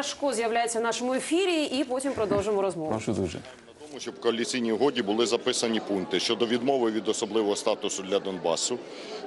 Ляшко з'являється в нашому ефірі, і потім продовжимо розмову. Прошу дуже. Тому щоб в коаліційній угоді були записані пункти щодо відмови від особливого статусу для Донбасу,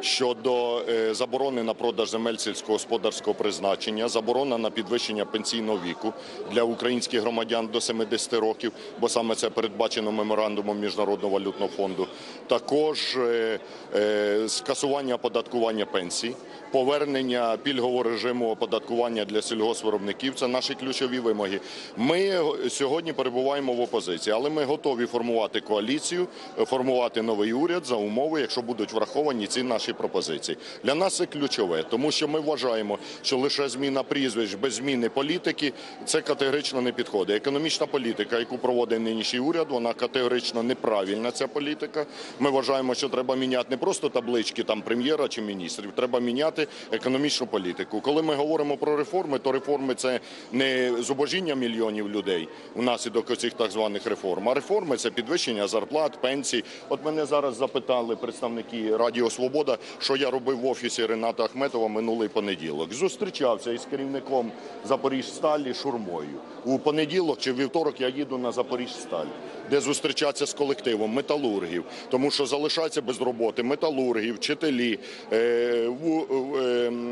щодо е, заборони на продаж земель сільськогосподарського призначення, заборона на підвищення пенсійного віку для українських громадян до 70 років, бо саме це передбачено меморандумом Міжнародного валютного фонду. Також е, е, скасування оподаткування пенсій, повернення пільгового режиму оподаткування для сільгоспвиробників – це наші ключові вимоги. Ми сьогодні перебуваємо в опозиції, але ми готові формувати коаліцію, формувати новий уряд за умови, якщо будуть враховані ці наші пропозиції. Для нас це ключове, тому що ми вважаємо, що лише зміна прізвищ без зміни політики це категорично не підходить. Економічна політика, яку проводить нинішній уряд, вона категорично неправильна. Ця політика. Ми вважаємо, що треба міняти не просто таблички там прем'єра чи міністрів, треба міняти економічну політику. Коли ми говоримо про реформи, то реформи це не зубожіння мільйонів людей внаслідок оцих так званих реформ. А реформи це підвищення зарплат, пенсій. От мене зараз запитали представники Радіо Свобода, що я робив в офісі Рената Ахметова минулий понеділок. Зустрічався із керівником Запоріжсталі Шурмою. У понеділок чи вівторок я їду на Запоріжсталь, де зустрічатися з колективом металургів, тому що залишаються без роботи металурги, вчителі, е,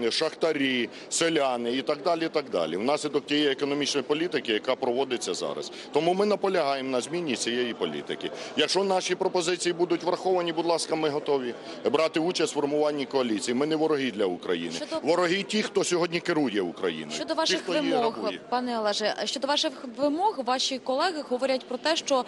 е, шахтарі, селяни і так далі. І так далі. Внаслідок тієї економічної політики, яка проводиться зараз. Тому ми наполягаємо на зміні цієї політики. Якщо наші пропозиції будуть враховані, будь ласка, ми готові брати участь в формуванні коаліції. Ми не вороги для України. Щодо- Вороги ті, хто сьогодні керує Україною. Щодо Ті, ваших хто вимог, пане Олеже, щодо ваших вимог, ваші колеги говорять про те, що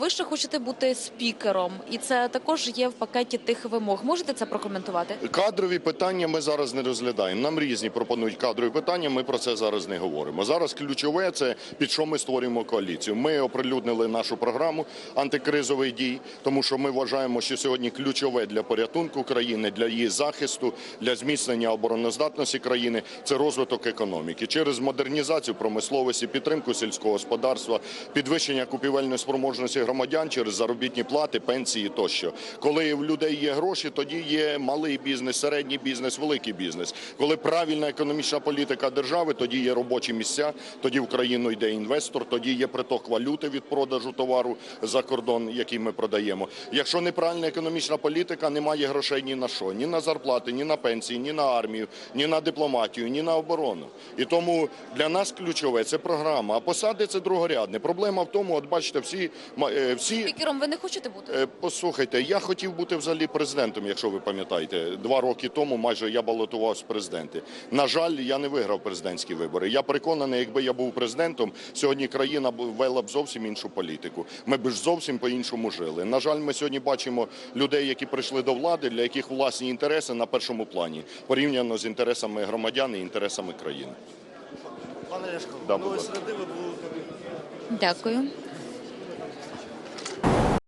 ви ще хочете бути спікером, і це також є в пакеті тих вимог. Можете це прокоментувати? Кадрові питання ми зараз не розглядаємо. Нам різні пропонують кадрові питання. Ми про це зараз не говоримо. Зараз ключове це під що ми створюємо коаліцію. Ми оприлюднили нашу програму антикризових дій, тому що ми вважаємо, що сьогодні ключове для порятунку країни, для її захисту, для зміцнення обороноздатності країни це розвиток економіки через модернізацію промисловості, підтримку сільського господарства, підвищення купівельної спроможності громадян через заробітні плати, пенсії тощо. Коли в людей є гроші, тоді є малий бізнес, середній бізнес, великий бізнес. Коли правильна економічна політика держави, тоді є робочі місця, тоді в країну йде інвестор, тоді є приток валюти від продажу товару за кордон, який ми продаємо. Якщо неправильна економічна політика, немає грошей ні на що, ні на зарплати, ні на пенсії, ні на армію, ні на дипломатію, ні на оборону. І тому для нас ключове це програма. А посади це другорядне. Проблема в тому, от бачите, всі е, всі Спікером ви не хочете бути? Е, Послухайте, я хотів бути взагалі президентом, якщо ви пам'ятаєте. Два роки тому майже я балотувався в президенти. На жаль, я не виграв президентські вибори. Я переконаний, якби я був президентом, сьогодні країна вела б зовсім іншу політику. Ми б ж зовсім по-іншому жили. На жаль, ми сьогодні бачимо людей, які прийшли до влади, для яких власні інтереси на першому плані, порівняно з інтересами громадян і інтересами країни. Пане Ляшко, Да, будь середи ви були Дякую.